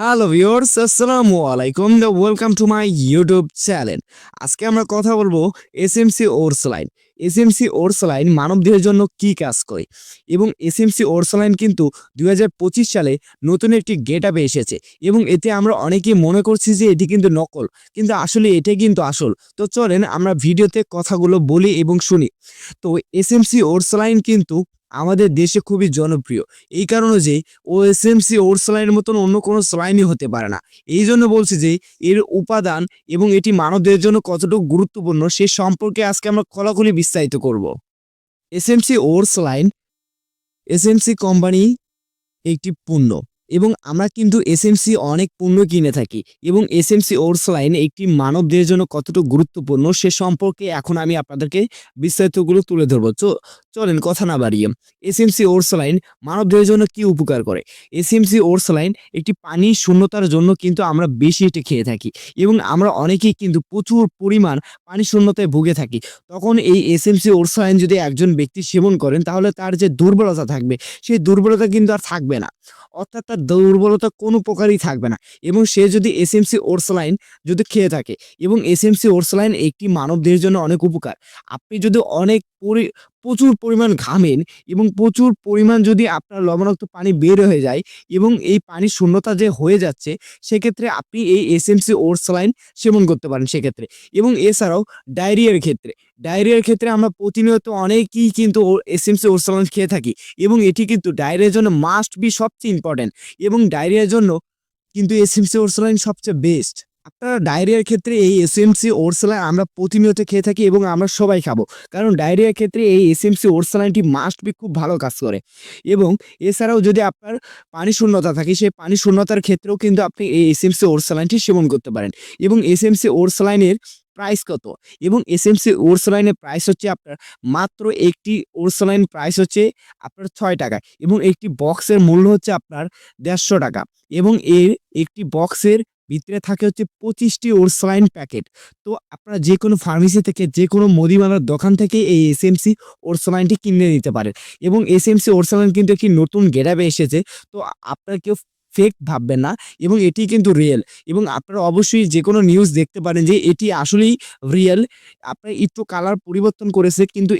Hello viewers আসসালামু আলাইকুম the welcome to my YouTube channel আজকে আমরা কথা বলব এসএমসি ওরসলাইন এসএমসি ওরসলাইন মানবদেহের জন্য কি কাজ করে? এবং এসএমসি ওরসলাইন কিন্তু দুই হাজার পঁচিশ সালে নতুন একটি গেট আপে এসেছে। এবং এতে আমরা অনেকেই মনে করছি যে এটি কিন্তু নকল। কিন্তু আসলে এটাই কিন্তু আসল। তো চলেন আমরা ভিডিওতে কথাগুলো বলি এবং শুনি। তো এসএমসি ওরসলাইন কিন্তু আমাদের দেশে খুবই জনপ্রিয়। এই কারণে যে ও এস এম সি ওর স্লাইনের মতন অন্য কোনো স্লাইনই হতে পারে না। এই জন্য বলছি যে এর উপাদান এবং এটি মানবদের জন্য কতটুকু গুরুত্বপূর্ণ সে সম্পর্কে আজকে আমরা খোলাখুলি বিস্তারিত করব। S M C ORSaline S M C company একটি পণ্য। এবং আমরা কিন্তু এসএমসি অনেক পণ্য কিনে থাকি এবং এসএমসি ওর্স লাইন একটি মানবদের জন্য কতটুকু গুরুত্বপূর্ণ সে সম্পর্কে এখন আমি আপনাদেরকে বিস্তারিতগুলো তুলে ধরবো। চলেন কথা না বাড়িয়ে। এসএমসি ওর্স লাইন মানবদেহের জন্য কি উপকার করে? এসএমসি ওর্স লাইন একটি পানি শূন্যতার জন্য কিন্তু আমরা বেশি এটি খেয়ে থাকি এবং আমরা অনেকেই কিন্তু প্রচুর পরিমাণ পানি শূন্যতায় ভুগে থাকি। তখন এই এসএমসি ওর্স লাইন যদি একজন ব্যক্তি সেবন করেন তাহলে তার যে দুর্বলতা থাকবে, সেই দুর্বলতা কিন্তু আর থাকবে না। অর্থাৎ তার দুর্বলতা কোনো প্রকারই থাকবে না। এবং সে যদি এস এসএমসি ওরসলাইন যদি খেয়ে থাকে এবং এস এসএমসি ওরসলাইন একটি মানবদের জন্য অনেক উপকার। আপনি যদি অনেক পরি প্রচুর পরিমাণ ঘামেন এবং প্রচুর পরিমাণ যদি আপনার লবণাক্ত পানি বের হয়ে যায় এবং এই পানির শূন্যতা যে হয়ে যাচ্ছে, সেক্ষেত্রে আপনি এই এসএমসি ওরসলাইন সেবন করতে পারেন সেক্ষেত্রে। এবং এছাড়াও ডায়রিয়ার ক্ষেত্রে। ডায়রিয়ার ক্ষেত্রে আমরা প্রতিনিয়ত অনেকেই কিন্তু এসএমসি ওরসলাইন খেয়ে থাকি এবং এটি কিন্তু ডায়রিয়ার জন্য মাস্ট বি সবচেয়ে ইম্পর্টেন্ট এবং ডায়রিয়ার জন্য কিন্তু এসএমসি ওরসলাইন সবচেয়ে বেস্ট আপনারা ডায়রিয়ার ক্ষেত্রে এই এস এম এসএমসি ওরসলাইন আমরা প্রতিনিয়ত খেয়ে থাকি এবং আমরা সবাই খাব। কারণ ডায়রিয়ার ক্ষেত্রে এই এসএমসি ওরসলাইনটি মাস্ট বি খুব ভালো কাজ করে। এবং এছাড়াও যদি আপনার পানি শূন্যতা থাকে, সেই পানি শূন্যতার ক্ষেত্রেও কিন্তু আপনি এই এসএমসি ওরসলাইনটি সেবন করতে পারেন। এবং এসএমসি ওরসলাইনের প্রাইস কত? এবং এসএমসি ওরসলাইনের প্রাইস হচ্ছে আপনার মাত্র একটি ওরসলাইন প্রাইস হচ্ছে আপনার ছয় টাকা এবং একটি বক্সের মূল্য হচ্ছে আপনার দেড়শো টাকা। এবং এর একটি বক্সের ভিতরে থাকে হচ্ছে পঁচিশটি ওরসলাইন প্যাকেট। তো আপনারা যে কোনো ফার্মেসি থেকে যে কোনো মুদিমালার দোকান থেকে এই এসএমসি ওরসলাইনটি কিনে নিতে পারেন। এবং এসএমসি ওরসলাইন কিন্তু একটি নতুন গেটাবে এসেছে। তো আপনারা কেউ ফেক ভাববেন না এবং এটি কিন্তু রিয়েল এবং আপনারা অবশ্যই যে কোনো নিউজ দেখতে পারেন যে এটি আসলেই রিয়েল আপনার একটু কালার পরিবর্তন করেছে, কিন্তু